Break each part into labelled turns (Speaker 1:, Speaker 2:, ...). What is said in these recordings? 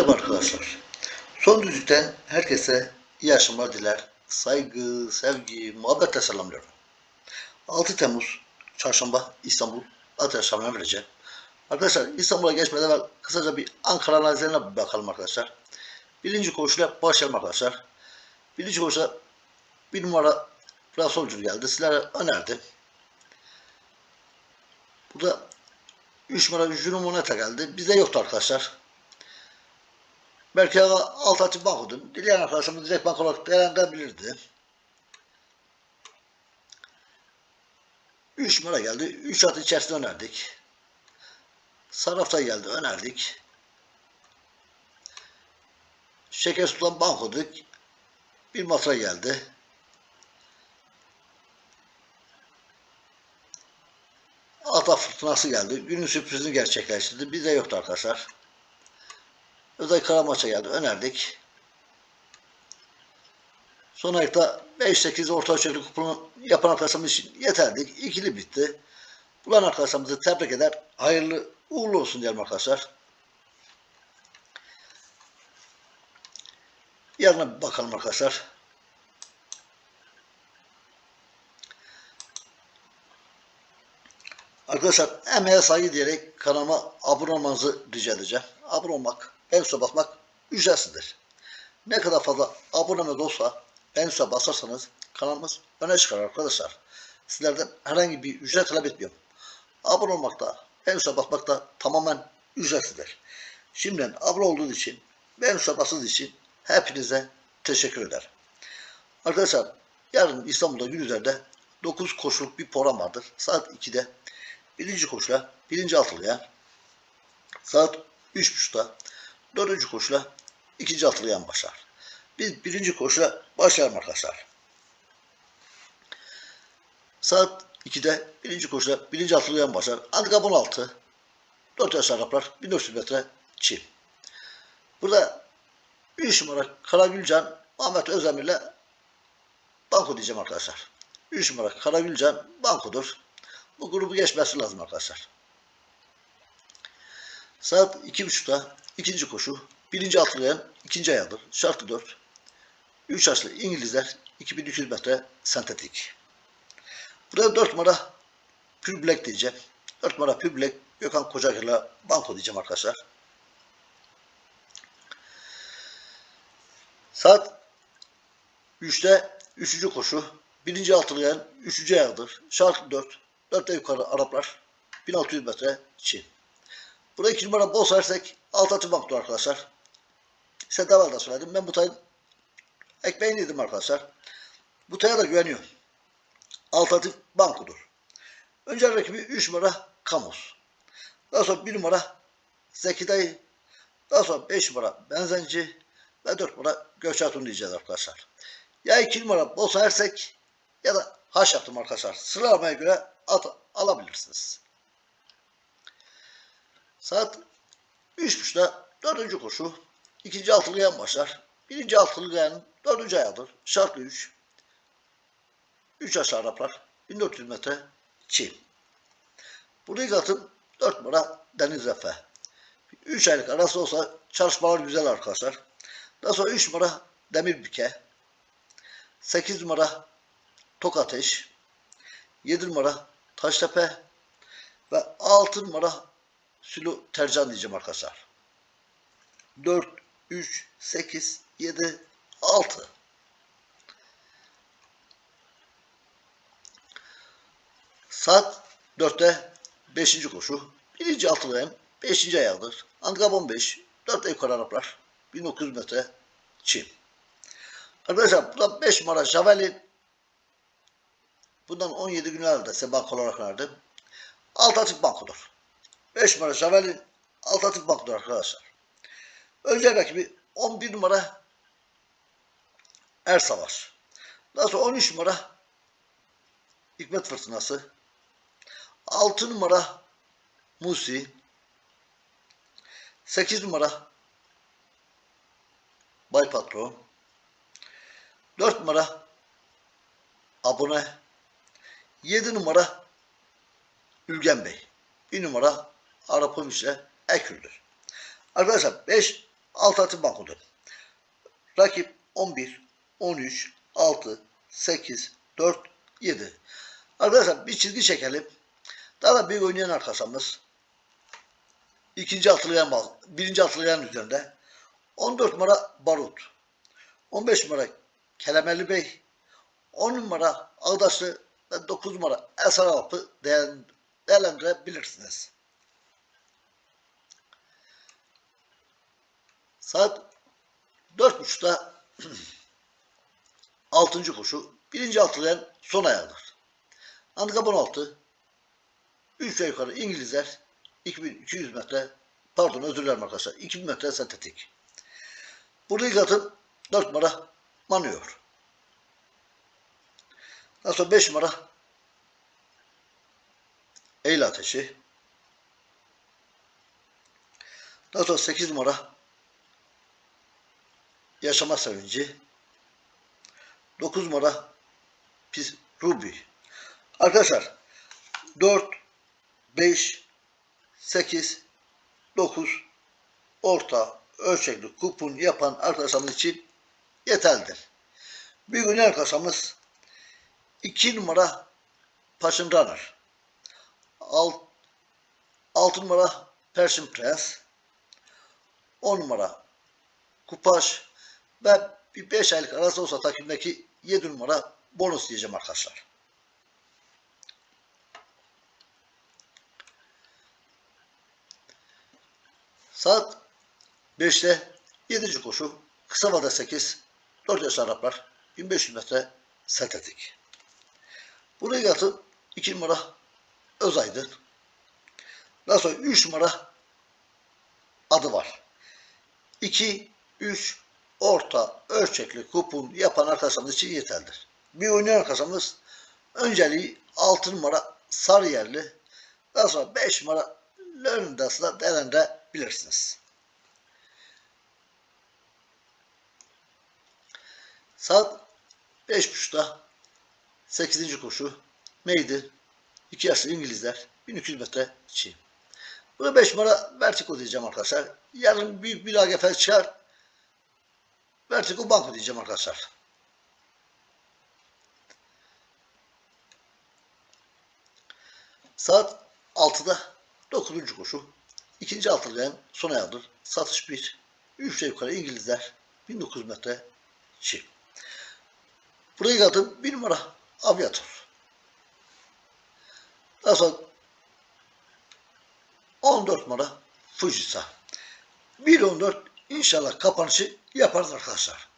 Speaker 1: Merhaba arkadaşlar. Son düzlükten herkese iyi akşamlar diler. Saygı, sevgi, muhabbetle selamlıyorum. 6 Temmuz Çarşamba İstanbul Ateş Hamle vereceğim. Arkadaşlar İstanbul'a geçmeden evvel kısaca bir Ankara analizlerine bakalım arkadaşlar. Birinci koşuyla başlayalım arkadaşlar. Birinci koşuda bir numara Rasolcur geldi. Sizlere önerdi. Burada 3 numara Juno Moneta geldi. Bizde yoktu arkadaşlar. Belki alt açık bank. Dileyen arkadaşımız direkt bank olarak değerlendirebilirdi. 3 numara geldi. 3 atı içerisinde önerdik. Sarafta geldi. Önerdik. Şeker Sultan bank oduk. Bir matra geldi. Ata fırtınası geldi. Günün sürprizini gerçekleştirdi. Bizde yoktu arkadaşlar. Özel Karamaç'a geldi. Önerdik. Son ayakta 5-8 orta ölçekli kuponu yapan arkadaşlarımız için yeterdik. İkili bitti. Bulan arkadaşlarımızı tebrik eder. Hayırlı uğurlu olsun diyelim arkadaşlar. Yarına bakalım arkadaşlar. Arkadaşlar emeğe saygı diyerek kanalıma abone olmanızı rica edeceğim. Abone olmak, en üstte basmak ücretsizdir. Ne kadar fazla abonemiz olsa en üstte basarsanız kanalımız öne çıkar arkadaşlar. Sizlerden herhangi bir ücret talep etmiyorum. Abone olmak da en üstte basmak da tamamen ücretsizdir. Şimdiden abone olduğunuz için ve en üstte bastığınız için hepinize teşekkür ederim. Arkadaşlar yarın İstanbul'da gün üzerinde 9 koşuluk bir program vardır. Saat 2'de birinci koşula birinci altılıya saat 3.30'da dördüncü koşula ikinci atlayan başlar. Biz birinci koşula başlayalım arkadaşlar. Saat 2'de birinci koşula birinci atlayan başlar. Handikap 16 4 yaş Araplar 1400 metre çim. Burada 3 numara Karagülcan Ahmet Özdemir'le banko diyeceğim arkadaşlar. 3 numara Karagülcan bankodur. Bu grubu geçmesi lazım arkadaşlar. Saat 2.30'da ikinci koşu. Birinci atlayan ikinci ayağıdır. Şartı 4. 3 yaşlı İngilizler 2200 metre sentetik. Burada 4 numara Pure Black diyeceğim. 4 numara Pure Black Gökhan Kocakır'la banko diyeceğim arkadaşlar. Saat 3'te 3. koşu. Birinci atlayan 3. ayağıdır. Şartı 4. 4'te yukarı Araplar. 1600 metre Çin. Burada iki numara bol versek alt atı banktur arkadaşlar. Size daha da söyledim. Ben bu tayın ekmeğini yedim arkadaşlar. Bu taya da güveniyorum. Alt atı bankodur. Önce rakibi 3 numara Kamus. Daha sonra 1 numara Zeki Dayı. Daha sonra 5 numara Benzenci ve 4 numara Gökçe diyeceğiz arkadaşlar. Ya 2 numara bol versek ya da haş yaptım arkadaşlar. Sıralamaya göre at alabilirsiniz. Saat 3.30'da dördüncü koşu. ikinci altılı yan başlar. Birinci altılı yan dördüncü ayağıdır. Şartlı 3. 3 aşağı Araplar. 1400 metre Çin. Burada ilk atım 4 numara Deniz Efe. 3 aylık arası olsa çalışmalar güzel arkadaşlar. Daha sonra 3 numara Demir Bike. 8 numara Tok Ateş. 7 numara Taştepe. Ve 6 numara Sülü Tercan diyeceğim arkadaşlar. 4, 3, 8, 7, 6. Saat 4'te 5. koşu. Birinci altılayan 5. ayağıdır. Handikap 15. 4'te yukarı Araplar. 1900 metre Çin. Arkadaşlar burada 5 numara Javelin. Bundan 17 gün evvel de size bank olarak verdim. Alt açık bankodur. 5 numara Javelin alt atık bankdır arkadaşlar. Önce rakibi 11 numara Er Savaş. Daha sonra 13 numara Hikmet Fırtınası. 6 numara Musi. 8 numara Bay Patron. 4 numara Abone. 7 numara Ülgen Bey. 1 numara Arap ile Ekül'dür. Arkadaşlar 5 alternatif bankodur. Rakip 11, 13, 6, 8, 4, 7. Arkadaşlar bir çizgi çekelim. Daha da büyük oynayan arkadaşlarımız ikinci altılayan bal, birinci altılayan üzerinde 14 numara Barut, 15 numara Kelemeli Bey, 10 numara Ağdaşlı ve 9 numara Eser Alp'ı değer- değerlendirebilirsiniz. Saat 4.30'da 6. koşu birinci altılayan son ayağıdır. Handikap 16 3 ve yukarı İngilizler 2200 metre pardon özür dilerim arkadaşlar 2000 metre sentetik. Burada ilk atım 4 numara Manıyor. Daha sonra 5 numara Eylül Ateşi. Daha sonra 8 numara Yaşama Sevinci. 9 numara Pis Ruby. Arkadaşlar 4 5 8 9 orta ölçekli kupon yapan arkadaşlarımız için yeterlidir. Bir gün arkadaşlarımız 2 numara Passion Runner 6 numara Persian Prens 10 numara Kupaş ve bir 5 aylık arası olsa takimdeki 7 numara bonus diyeceğim arkadaşlar. Saat 5'te 7. koşu kısa vade 8 4 yaş Araplar 1500 metre sentetik. Buraya yatıp 2 numara Özaydın. Daha sonra 3 numara adı var. 2, 3 orta ölçekli kupon yapan arkadaşlarımız için yeterlidir. Bir oynayan arkadaşlarımız önceliği 6 numara Sarıyerli daha sonra 5 numara Lörndas'la değerlendirebilirsiniz. Saat 5.30'da 8. koşu neydi? 2 yaşlı İngilizler 1200 metre çiğ. Burada 5 numara Vertigo diyeceğim arkadaşlar. Yarın büyük bir AGF çıkar. Vertigo Banko diyeceğim arkadaşlar. Saat 6'da 9. koşu. İkinci altılayan son ayağıdır. Satış 1. 3 yukarı İngilizler 1900 metre çiğ. Burayı adım 1 numara aviator. Daha sonra 14 numara Fujitsu. 1.14 inşallah kapanışı yaparız arkadaşlar.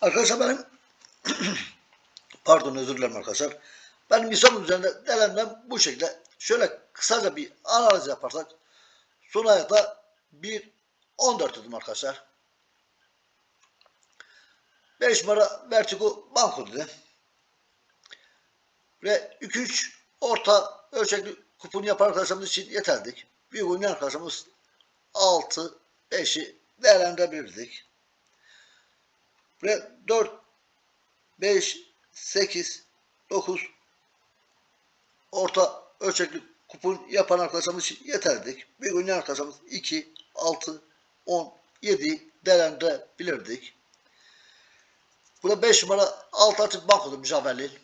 Speaker 1: Arkadaşlar benim pardon özür dilerim arkadaşlar. Benim İstanbul üzerinde değerlendirmem bu şekilde. Şöyle kısaca bir analiz yaparsak son ayakta 1.14 dedim arkadaşlar. 5 numara Vertigo Banko dedim. Ve 2-3 orta ölçekli kupon yapan arkadaşlarımız için yeterdik. Büyük oynayan arkadaşlarımız 6, 5'i değerlendirebilirdik. Ve 4, 5, 8, 9 orta ölçekli kupon yapan arkadaşlarımız için yeterdik. Büyük oynayan arkadaşlarımız 2, 6, 10, 7 değerlendirebilirdik. Burada 5 numara alternatif bankodur mücadeleli.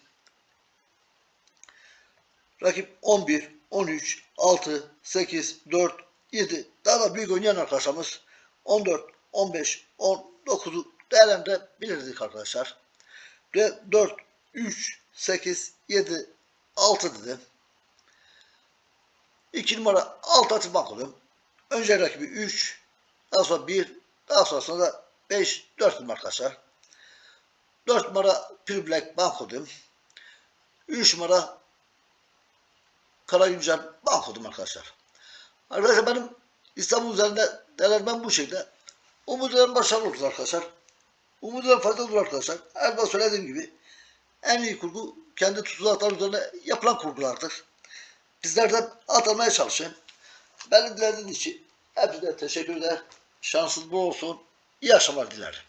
Speaker 1: Rakip 11, 13, 6, 8, 4, 7. Daha da büyük oynayan arkadaşlarımız 14, 15, 10, 9'u değerlendirebilirdik arkadaşlar. Ve 4, 3, 8, 7, 6 dedim. 2 numara alternatif bankolum. Önce rakibi 3, daha sonra 1, daha sonrasında da 5, 4 numara arkadaşlar. 4 numara Pure Black bankodum. 3 numara Karagüncel bankodum arkadaşlar. Arkadaşlar benim İstanbul üzerinde değerlendirmem bu şekilde. Umut ederim başarılı olur arkadaşlar. Ederim faydalı olur arkadaşlar. Her söylediğim gibi en iyi kurgu kendi tuzaklar üzerine yapılan kurgulardır. Bizlerden atılmaya çalışın. Beni dilediğiniz için hepinize teşekkür eder. Şansınız bol olsun. İyi akşamlar dilerim.